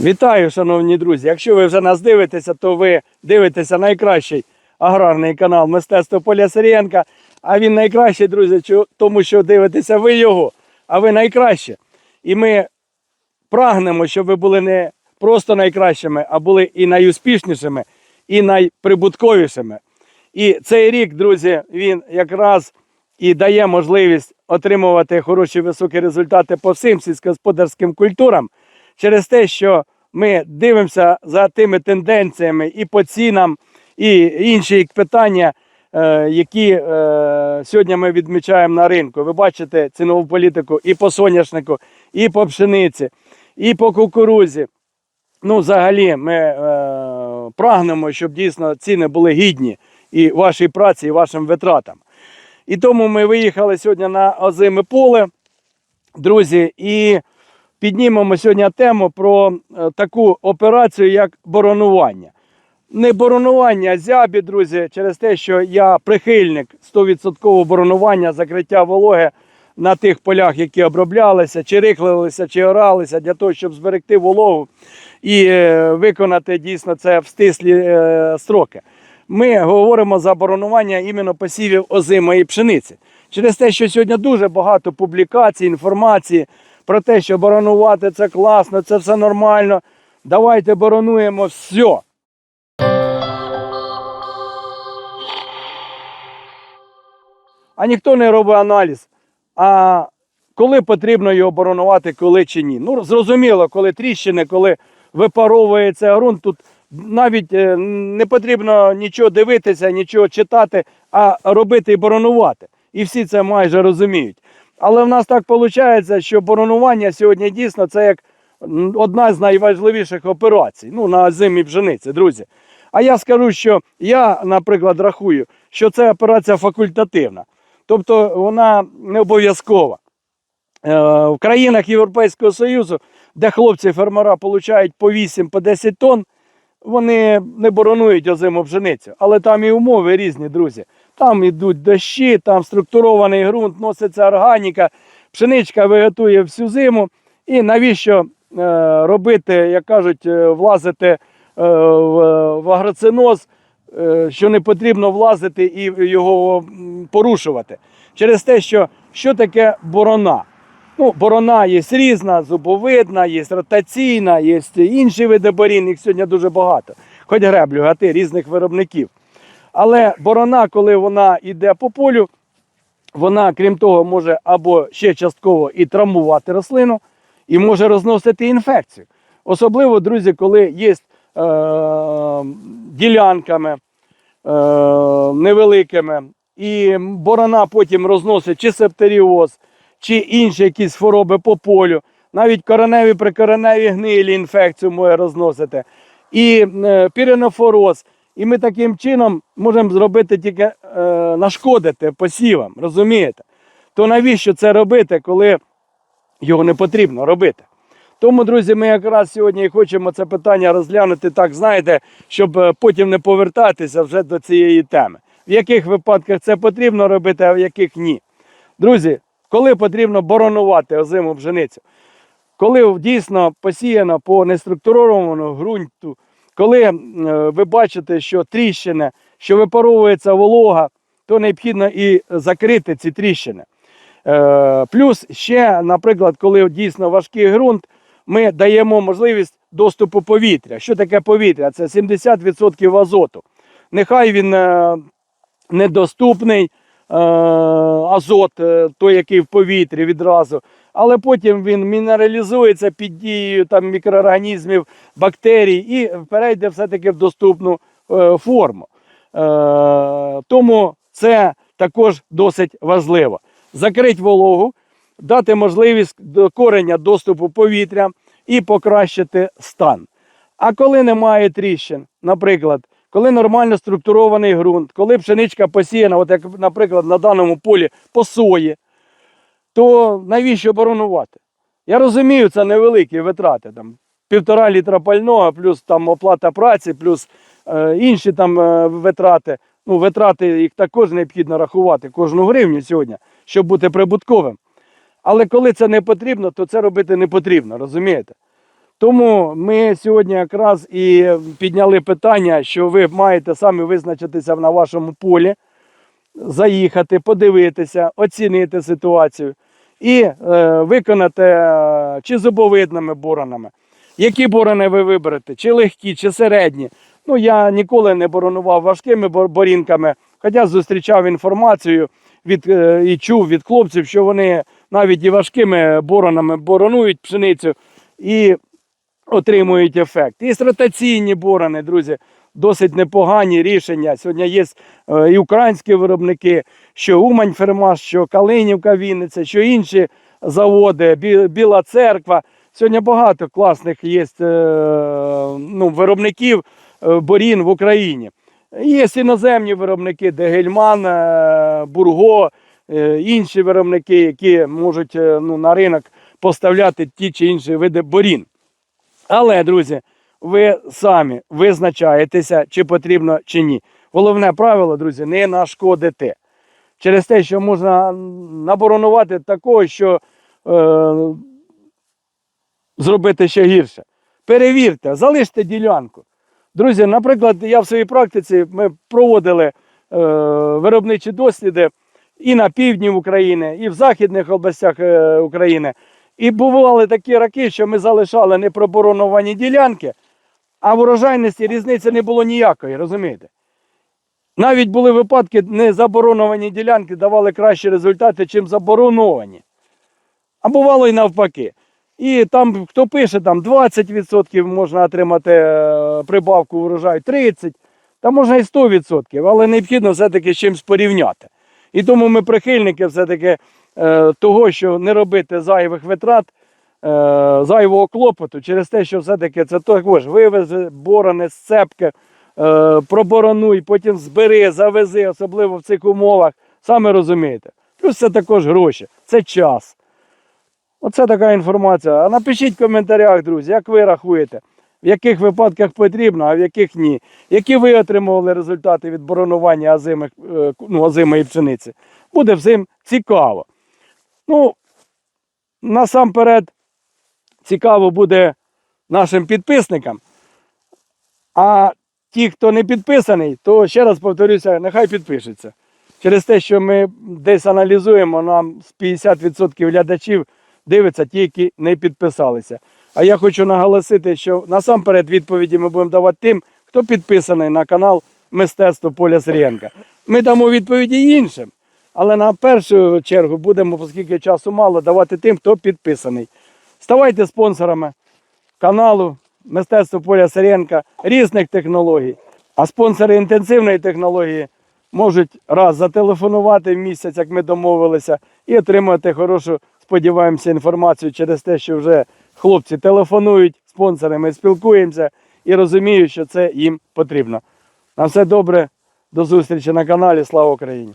Вітаю, шановні друзі! Якщо ви вже нас дивитеся, то ви дивитеся найкращий аграрний канал Мистецтво Поля Сирієнка. А він найкращий, друзі, тому що дивитеся ви його, а ви найкраще. І ми прагнемо, щоб ви були не просто найкращими, а були і найуспішнішими, і найприбутковішими. І цей рік, друзі, він якраз і дає можливість отримувати хороші високі результати по всім сільськогосподарським культурам через те, що ми дивимося за тими тенденціями і по цінам, і інші питання, е, які е, сьогодні ми відмічаємо на ринку. Ви бачите цінову політику і по соняшнику, і по пшениці, і по кукурузі. Ну, взагалі, ми е, прагнемо, щоб дійсно ціни були гідні і вашій праці, і вашим витратам. І тому ми виїхали сьогодні на озиме поле, друзі, і піднімемо сьогодні тему про е, таку операцію, як боронування. Не боронування зябі, друзі, через те, що я прихильник 100% боронування, закриття вологи на тих полях, які оброблялися, чи рихлилися, чи оралися, для того, щоб зберегти вологу і е, виконати дійсно це в стислі е, строки. Ми говоримо за боронування іменно посівів озимої пшениці. Через те, що сьогодні дуже багато публікацій, інформації про те, що боронувати це класно, це все нормально. Давайте боронуємо все. А ніхто не робить аналіз. А коли потрібно його боронувати, коли чи ні. Ну, зрозуміло, коли тріщини, коли випаровується ґрунт, тут навіть е, не потрібно нічого дивитися, нічого читати, а робити і боронувати. І всі це майже розуміють. Але в нас так виходить, що боронування сьогодні дійсно це як одна з найважливіших операцій ну, на зимі пшениці, друзі. А я скажу, що я, наприклад, рахую, що це операція факультативна. Тобто вона не обов'язкова. Е, В країнах Європейського Союзу, де хлопці фермера отримують по 8 по 10 тонн, вони не боронують озиму пшеницю. Але там і умови різні, друзі. Там йдуть дощі, там структурований ґрунт, носиться органіка, пшеничка виготує всю зиму. І навіщо е, робити, як кажуть, е, влазити е, в, агроциноз, що не потрібно влазити і його порушувати. Через те, що що таке борона? Ну, борона є різна, зубовидна, є ротаційна, є інші види борін, їх сьогодні дуже багато. Хоч греблю, гати різних виробників. Але борона, коли вона йде по полю, вона, крім того, може або ще частково і травмувати рослину, і може розносити інфекцію. Особливо, друзі, коли є е, ділянками е, невеликими, і борона потім розносить чи септеріоз, чи інші якісь хвороби по полю, навіть кореневі прикореневі гнилі інфекцію може розносити, і е, піренофороз. І ми таким чином можемо зробити тільки е, нашкодити посівам, розумієте? То навіщо це робити, коли його не потрібно робити? Тому, друзі, ми якраз сьогодні і хочемо це питання розглянути так, знаєте, щоб е, потім не повертатися вже до цієї теми. В яких випадках це потрібно робити, а в яких ні. Друзі, коли потрібно боронувати озиму пшеницю? Коли дійсно посіяно по неструктурованому ґрунту, коли е, ви бачите, що тріщини, що випаровується волога, то необхідно і закрити ці тріщини. Е, Плюс ще, наприклад, коли дійсно важкий ґрунт, ми даємо можливість доступу повітря. Що таке повітря? Це 70% азоту. Нехай він е, недоступний, азот, той, який в повітрі відразу, але потім він мінералізується під дією там, мікроорганізмів, бактерій і перейде все-таки в доступну е, форму. Е, тому це також досить важливо. Закрити вологу, дати можливість до корення доступу повітря і покращити стан. А коли немає тріщин, наприклад, коли нормально структурований ґрунт, коли пшеничка посіяна, от як, наприклад, на даному полі по сої, то навіщо боронувати? Я розумію, це невеликі витрати. Там, півтора літра пального, плюс там оплата праці, плюс е, інші там е, витрати. Ну, витрати їх також необхідно рахувати кожну гривню сьогодні, щоб бути прибутковим. Але коли це не потрібно, то це робити не потрібно, розумієте? Тому ми сьогодні якраз і підняли питання, що ви маєте самі визначитися на вашому полі, заїхати, подивитися, оцінити ситуацію і е, виконати е, чи зубовидними боронами. Які борони ви виберете? Чи легкі, чи середні? Ну, я ніколи не боронував важкими борінками, хоча зустрічав інформацію від, е, і чув від хлопців, що вони навіть і важкими боронами боронують пшеницю і отримують ефект. І ротаційні борони, друзі, досить непогані рішення. Сьогодні є е, і українські виробники, що Умань Фермаш, що Калинівка Вінниця, що інші заводи, Біла Церква. Сьогодні багато класних є е, ну, виробників е, борін в Україні. Є іноземні виробники, Дегельман, Бурго, інші виробники, які можуть ну, на ринок поставляти ті чи інші види борін. Але, друзі, ви самі визначаєтеся, чи потрібно, чи ні. Головне правило, друзі, не нашкодити. Через те, що можна наборонувати такого, що е, зробити ще гірше. Перевірте, залиште ділянку. Друзі, наприклад, я в своїй практиці ми проводили е, виробничі досліди і на півдні України, і в західних областях е, України. І бували такі роки, що ми залишали непробороновані ділянки, а в урожайності різниці не було ніякої, розумієте? Навіть були випадки, не забороновані ділянки давали кращі результати, чим забороновані. А бувало і навпаки. І там, хто пише, там 20% можна отримати е, прибавку урожаю, 30%, та можна і 100%, але необхідно все-таки з чимось порівняти. І тому ми прихильники все-таки е, того, що не робити зайвих витрат, зайвого клопоту, через те, що все-таки це також вивези, борони, сцепки, е, проборонуй, потім збери, завези, особливо в цих умовах. Саме розумієте. Плюс це також гроші, це час. Оце така інформація. А напишіть в коментарях, друзі, як ви рахуєте, в яких випадках потрібно, а в яких ні. Які ви отримували результати від боронування озимих, е, ну, озимої пшениці. Буде всім цікаво. Ну, насамперед, цікаво буде нашим підписникам. А ті, хто не підписаний, то ще раз повторюся, нехай підпишеться. Через те, що ми десь аналізуємо, нам з 50% глядачів дивиться ті, які не підписалися. А я хочу наголосити, що насамперед відповіді ми будемо давати тим, хто підписаний на канал Мистецтво Поля Сирієнка. Ми дамо відповіді іншим. Але на першу чергу будемо, оскільки часу мало, давати тим, хто підписаний. Ставайте спонсорами каналу Мистецтво Поля Сиренка різних технологій. А спонсори інтенсивної технології можуть раз зателефонувати в місяць, як ми домовилися, і отримати хорошу, сподіваємося, інформацію через те, що вже хлопці телефонують спонсори, ми спілкуємося і розуміють, що це їм потрібно. На все добре, до зустрічі на каналі. Слава Україні!